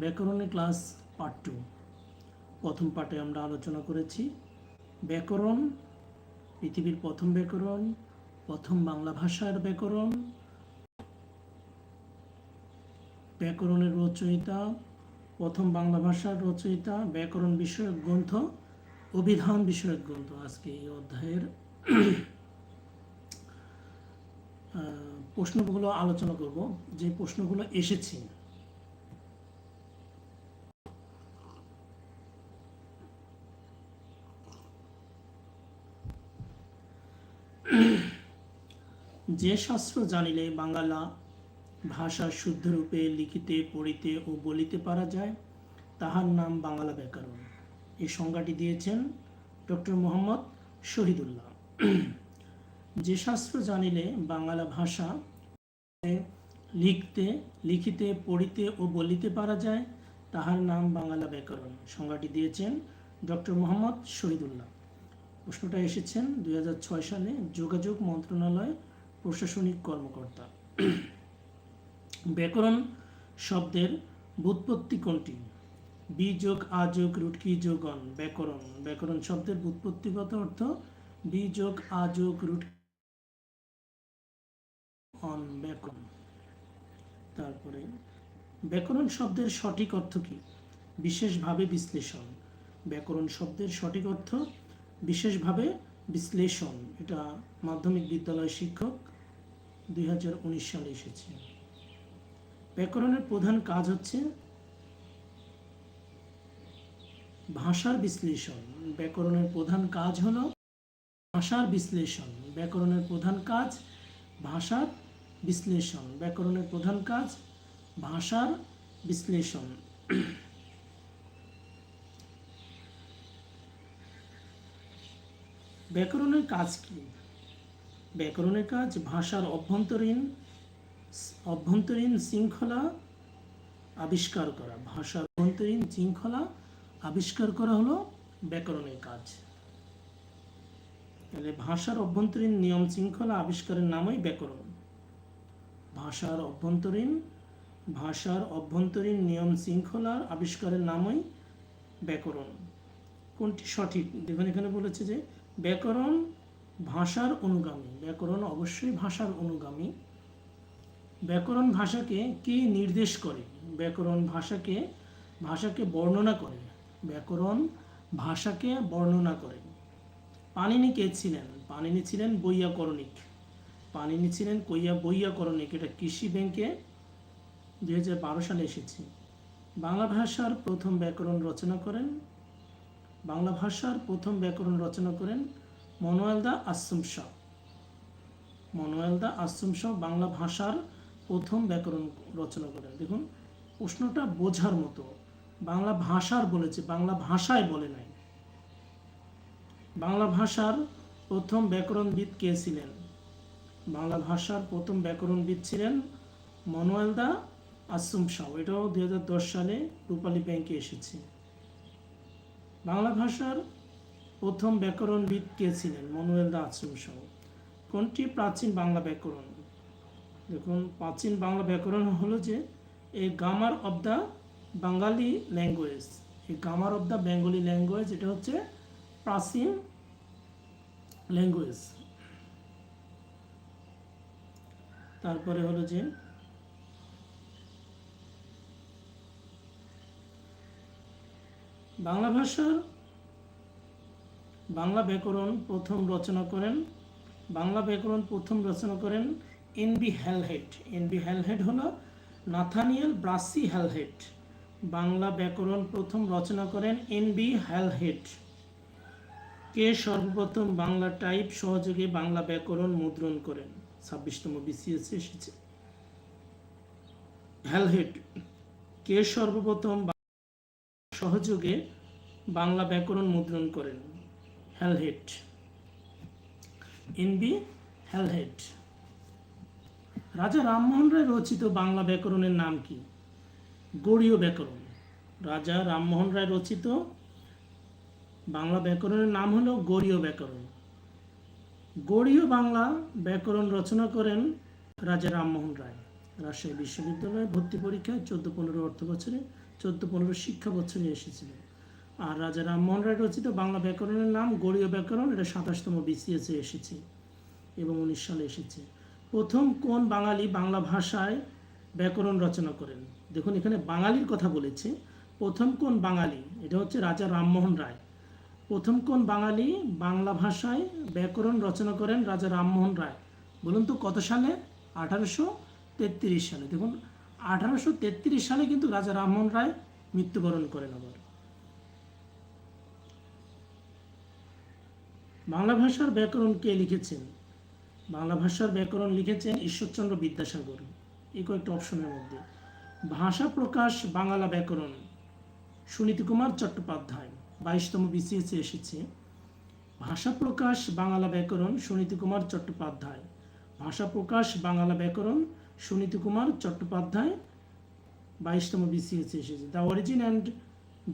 ব্যাকরণের class part two. প্রথম পার্টে আমরা আলোচনা করেছি, ব্যাকরণ, পৃথিবীর প্রথম ব্যাকরণ, প্রথম বাংলা ভাষার ব্যাকরণ, ব্যাকরণের রচয়িতা, প্রথম বাংলা ভাষার রচয়িতা, ব্যাকরণ বিষয়ক গ্রন্থ, অভিধান বিষয়ক গ্রন্থ আজকে এই অধ্যায়ের। প্রশ্নগুলো আলোচনা করব। যে প্রশ্নগুলো এসেছে যে শাস্ত্র জানিলে বাংলা ভাষা শুদ্ধরূপে লিখিতে, পড়িতে ও বলিতে পারা যায়, তাহার নাম বাংলা ব্যাকরণ। এই সংজ্ঞাটি দিয়েছেন ডক্টর মোহাম্মদ শহীদুল্লাহ। যে শাস্ত্র জানিলে বাংলা ভাষা লিখতে, লিখিতে, পড়িতে ও বলিতে পারা যায়, তাহার নাম বাংলা ব্যাকরণ। সংজ্ঞাটি দিয়েছেন ডক্টর মোহাম্মদ শহীদুল্লাহ। প্রশ্নটা এসেছেন দু হাজার ছয় সালে যোগাযোগ মন্ত্রণালয় প্রশাসনিক কর্মকর্তা। ব্যাকরণ শব্দের বুৎপত্তি কোনটি? বি যোগ আ যোগ রুটকি যোগ অন ব্যাকরণ। ব্যাকরণ শব্দের বুৎপত্তিগত অর্থ বি যোগ আ যোগ রুট অন ব্যাকরণ। তারপরে, ব্যাকরণ শব্দের সঠিক অর্থ কি? বিশেষভাবে বিশ্লেষণ। ব্যাকরণ শব্দের সঠিক অর্থ বিশেষভাবে বিশ্লেষণ। এটা মাধ্যমিক বিদ্যালয় শিক্ষক দুই হাজার উনিশ সালে এসেছে। ব্যাকরণের প্রধান কাজ হচ্ছে ভাষার বিশ্লেষণ। ব্যাকরণের প্রধান কাজ হলো ভাষার বিশ্লেষণ। ব্যাকরণের প্রধান কাজ ভাষার বিশ্লেষণ। ব্যাকরণের প্রধান কাজ ভাষার বিশ্লেষণ। ব্যাকরণের কাজ কি? ব্যাকরণের কাজ, ভাষার অভ্যন্তরীণ অভ্যন্তরীণ শৃঙ্খলা আবিষ্কার করা। ভাষার অভ্যন্তরীণ শৃঙ্খলা আবিষ্কার করা হলো ব্যাকরণের কাজ। তাহলে ভাষার অভ্যন্তরীণ নিয়ম শৃঙ্খলা আবিষ্কারের নামই ব্যাকরণ। ভাষার অভ্যন্তরীণ ভাষার অভ্যন্তরীণ নিয়ম শৃঙ্খলার আবিষ্কারের নামই ব্যাকরণ। কোনটি সঠিক? দেখুন, এখানে বলেছে যে ব্যাকরণ ভাষার অনুগামী। ব্যাকরণ অবশ্যই ভাষার অনুগামী। ব্যাকরণ ভাষাকে কে নির্দেশ করে? ব্যাকরণ ভাষাকে ভাষাকে বর্ণনা করে। ব্যাকরণ ভাষাকে বর্ণনা করে। পানিনি কে ছিলেন? পানিনি ছিলেন বৈয়াকরণিক। পানিনি ছিলেন কইয়া বৈয়াকরণিক। এটা কৃষি ব্যাংকে দুই হাজার বারো সালে এসেছে। বাংলা ভাষার প্রথম ব্যাকরণ রচনা করেন। বাংলা ভাষার প্রথম ব্যাকরণ রচনা করেন মনোয়াল দা আশ্রম শাহ। মনোয়াল দা বাংলা ভাষার প্রথম ব্যাকরণ রচনা করেন। দেখুন, প্রশ্নটা বোঝার মতো। বাংলা ভাষার বলেছে, বাংলা ভাষায় বলে নাই। বাংলা ভাষার প্রথম ব্যাকরণবিদ কে ছিলেন? বাংলা ভাষার প্রথম ব্যাকরণবিদ ছিলেন মনোয়াল দা আশ্রম শাহ। এটাও দুই হাজার দশ সালে রূপালী ব্যাংকে এসেছে। বাংলা ভাষার প্রথম ব্যাকরণবিদ কে ছিলেন? মনোয়েল দা আশ্রম শাহ কোনটি প্রাচীন বাংলা ব্যাকরণ? দেখুন, প্রাচীন বাংলা ব্যাকরণ হলো যে, a grammar of the Bangali language. এই grammar of the Bengali language, এটা হচ্ছে প্রাচীন ল্যাঙ্গুয়েজ। তারপরে হলো যে, বাংলা ভাষার বাংলা ব্যাকরণ প্রথম রচনা করেন। বাংলা ব্যাকরণ প্রথম রচনা করেন N B Halhed N B Halhed হলো নাথানিয়েল ব্রাসি হ্যালহেড বাংলা ব্যাকরণ প্রথম রচনা করেন এনবি হ্যালহেড কে সর্বপ্রথম বাংলা টাইপ সহযোগে বাংলা ব্যাকরণ মুদ্রণ করেন? ছাব্বিশতম বিসিএস এসেছে। হ্যালহেড কে সর্বপ্রথম সহযোগে বাংলা ব্যাকরণ মুদ্রণ করেন? হ্যালহেড এনবি হ্যালহেড রাজা রামমোহন রায় রচিত বাংলা ব্যাকরণের নাম কি? গৌড়ীয় ব্যাকরণ। রাজা রামমোহন রায় রচিত বাংলা ব্যাকরণের নাম হলো গৌড়ীয় ব্যাকরণ। গৌড়ীয় বাংলা ব্যাকরণ রচনা করেন রাজা রামমোহন রায়। রাজশাহী বিশ্ববিদ্যালয়ে ভর্তি পরীক্ষায় চোদ্দ পনেরো অর্থ বছরে চোদ্দ পনেরো শিক্ষা বছরে এসেছিল আর রাজা রামমোহন রায় রচিত বাংলা ব্যাকরণের নাম গড়ীয় ব্যাকরণ, এটা সাতাশতম বিসিএসে এসেছে এবং উনিশ সালে এসেছে। প্রথম কোন বাঙালি বাংলা ভাষায় ব্যাকরণ রচনা করেন? দেখুন, এখানে বাঙালির কথা বলেছে। প্রথম কোন বাঙালি? এটা হচ্ছে রাজা রামমোহন রায়। প্রথম কোন বাঙালি বাংলা ভাষায় ব্যাকরণ রচনা করেন? রাজা রামমোহন রায়। বলুন তো, কত সালে? আঠারোশো তেত্রিশ সালে। দেখুন, আঠারোশো তেত্রিশ সালে কিন্তু রাজা রামমোহন রায় মৃত্যুবরণ করেন আবার। বাংলা ভাষার ব্যাকরণ কে লিখেছেন? বাংলা ভাষার ব্যাকরণ লিখেছেন ঈশ্বরচন্দ্র বিদ্যাসাগর। এই কয়েকটা অপশনের মধ্যে। ভাষা প্রকাশ, বাংলা ব্যাকরণ। সুনীতি কুমার চট্টোপাধ্যায়, বাইশতম বিসিএসে এসেছে। ভাষা প্রকাশ, বাংলা ব্যাকরণ, সুনীতি কুমার চট্টোপাধ্যায়। ভাষা প্রকাশ, বাংলা ব্যাকরণ, সুনীতি কুমার চট্টোপাধ্যায়, বাইশতম বিসিএসে এসেছে। The origin and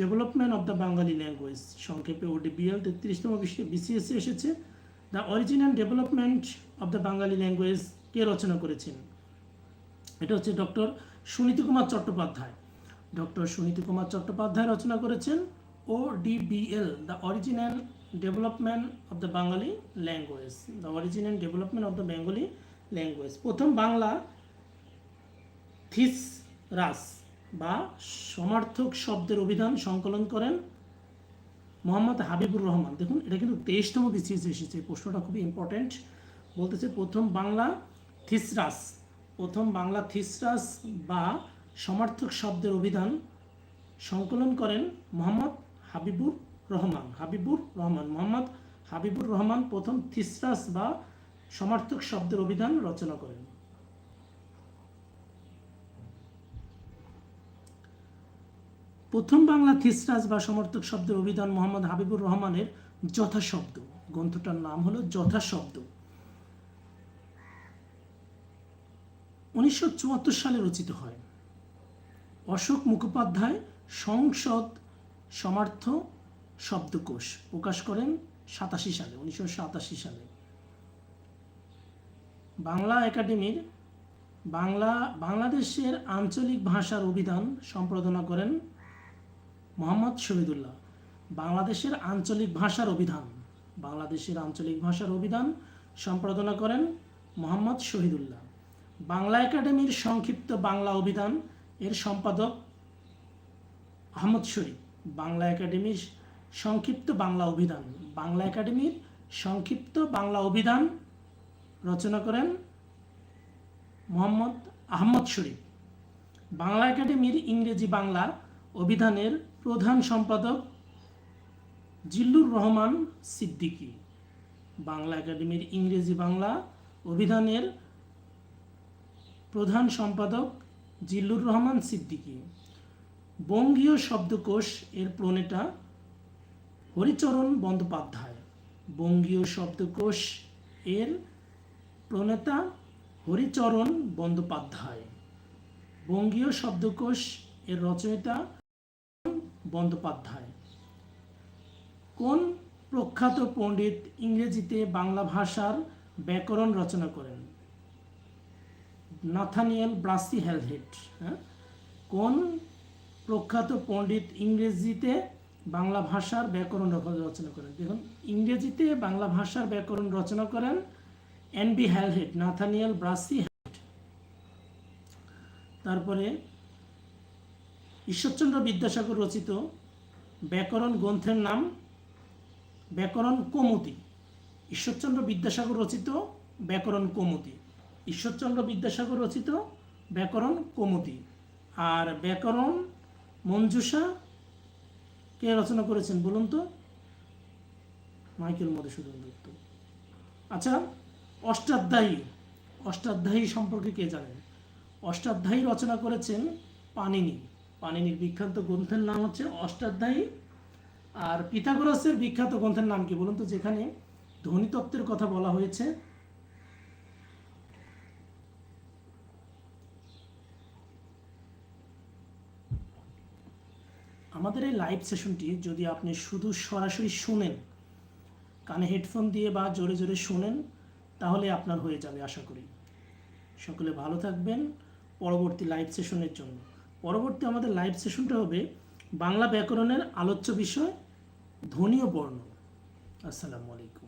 development of the Bangali language সংক্ষেপে ওডিবিএল তেত্রিশতম বিসিএসে এসেছে। The original development of the Bangali language কে রচনা করেছেন? এটা হচ্ছে ডক্টর সুনীতি কুমার চট্টোপাধ্যায়। ডক্টর সুনীতি কুমার চট্টোপাধ্যায় রচনা করেছেন O DBL the original development of the Bangali language the original development of the Bengali language প্রথম বাংলা থিস রাস। বা সমার্থক শব্দের অভিধান সংকলন করেন মোহাম্মদ হাবিবুর রহমান। দেখুন, এটা কিন্তু তেইশতম বিসিএস এসেছে। প্রশ্নটা খুবই ইম্পর্ট্যান্ট বলতেছে, প্রথম বাংলা থিসরাস, প্রথম বাংলা থিসরাস বা সমার্থক শব্দের অভিধান সংকলন করেন মোহাম্মদ হাবিবুর রহমান। হাবিবুর রহমান, মোহাম্মদ হাবিবুর রহমান প্রথম থিসরাস বা সমার্থক শব্দের অভিধান রচনা করেন। প্রথম বাংলা থিসরাজ বা সমর্থক শব্দের অভিধান মোহাম্মদ হাবিবুর রহমানের যথাশব্দ। গ্রন্থটার নাম হলো যথাশব্দ। উনিশশো চুয়াত্তর সালে রচিত হয়। অশোক মুখোপাধ্যায় সংসদ সমার্থ শব্দকোষ প্রকাশ করেন সাতাশি সালে, উনিশশো সাতাশি সালে। বাংলা একাডেমির বাংলা, বাংলাদেশের আঞ্চলিক ভাষার অভিধান সম্পাদনা করেন মোহাম্মদ শহীদুল্লাহ, বাংলাদেশের আঞ্চলিক ভাষার অভিধান। বাংলাদেশের আঞ্চলিক ভাষার অভিধান সম্পাদনা করেন মোহাম্মদ শহীদুল্লাহ। বাংলা একাডেমির সংক্ষিপ্ত বাংলা অভিধান এর সম্পাদক আহমদ শরীফ বাংলা একাডেমির সংক্ষিপ্ত বাংলা অভিধান। বাংলা একাডেমির সংক্ষিপ্ত বাংলা অভিধান রচনা করেন মোহাম্মদ আহমদ শরীফ বাংলা একাডেমির ইংরেজি বাংলা অভিধানের প্রধান সম্পাদক জিল্লুর রহমান সিদ্দিকী। বাংলা একাডেমির ইংরেজি বাংলা অভিধানের প্রধান সম্পাদক জিল্লুর রহমান সিদ্দিকী। বঙ্গীয় শব্দকোষ এর প্রণেতা হরিচরণ বন্দ্যোপাধ্যায়। বঙ্গীয় শব্দকোষ এর প্রণেতা হরিচরণ বন্দ্যোপাধ্যায়। বঙ্গীয় শব্দকোষ এর রচয়িতা বন্দ্যোপাধ্যায়। কোন প্রখ্যাত পণ্ডিত ইংরেজিতে বাংলা ভাষার ব্যাকরণ রচনা করেন? নাথানিয়েল ব্রাসি হেলহেড হ্যাঁ? কোন প্রখ্যাত পণ্ডিত ইংরেজিতে বাংলা ভাষার ব্যাকরণ রচনা করেন? দেখুন, ইংরেজিতে বাংলা ভাষার ব্যাকরণ রচনা করেন N B Halhed Nathaniel Brassey Halhed তারপরে ঈশ্বরচন্দ্র বিদ্যাসাগর রচিত ব্যাকরণ গ্রন্থের নাম ব্যাকরণ কৌমুদি ঈশ্বরচন্দ্র বিদ্যাসাগর রচিত ব্যাকরণ কৌমুদি ঈশ্বরচন্দ্র বিদ্যাসাগর রচিত ব্যাকরণ কৌমুদি আর ব্যাকরণ মঞ্জুষা কে রচনা করেছেন বলুন তো? মাইকেল মধুসূদন দত্ত। আচ্ছা অষ্টাধ্যায়ী। অষ্টাধ্যায়ী সম্পর্কে কে জানেন? অষ্টাধ্যায়ী রচনা করেছেন পানিনি। পানিনির বিখ্যাত গ্রন্থের নাম হচ্ছে অষ্টাধ্যায়ী। আর পিথাগোরাসের বিখ্যাত গ্রন্থের নাম কি বলুন তো? যেখানে ধ্বনিতত্ত্বের কথা বলা হয়েছে। আমাদের এই লাইভ সেশনটি যদি আপনি শুধু সরাসরি শুনেন, কানে হেডফোন দিয়ে বা জোরে জোরে শুনেন, তাহলে আপনার হয়ে যাবে আশা করি। সকলে ভালো থাকবেন। পরবর্তী লাইভ সেশনের জন্য। পরবর্তী আমাদের লাইভ সেশনটা হবে বাংলা ব্যাকরণের আলোচ্য বিষয় ধ্বনি ও বর্ণ। আসসালামু আলাইকুম।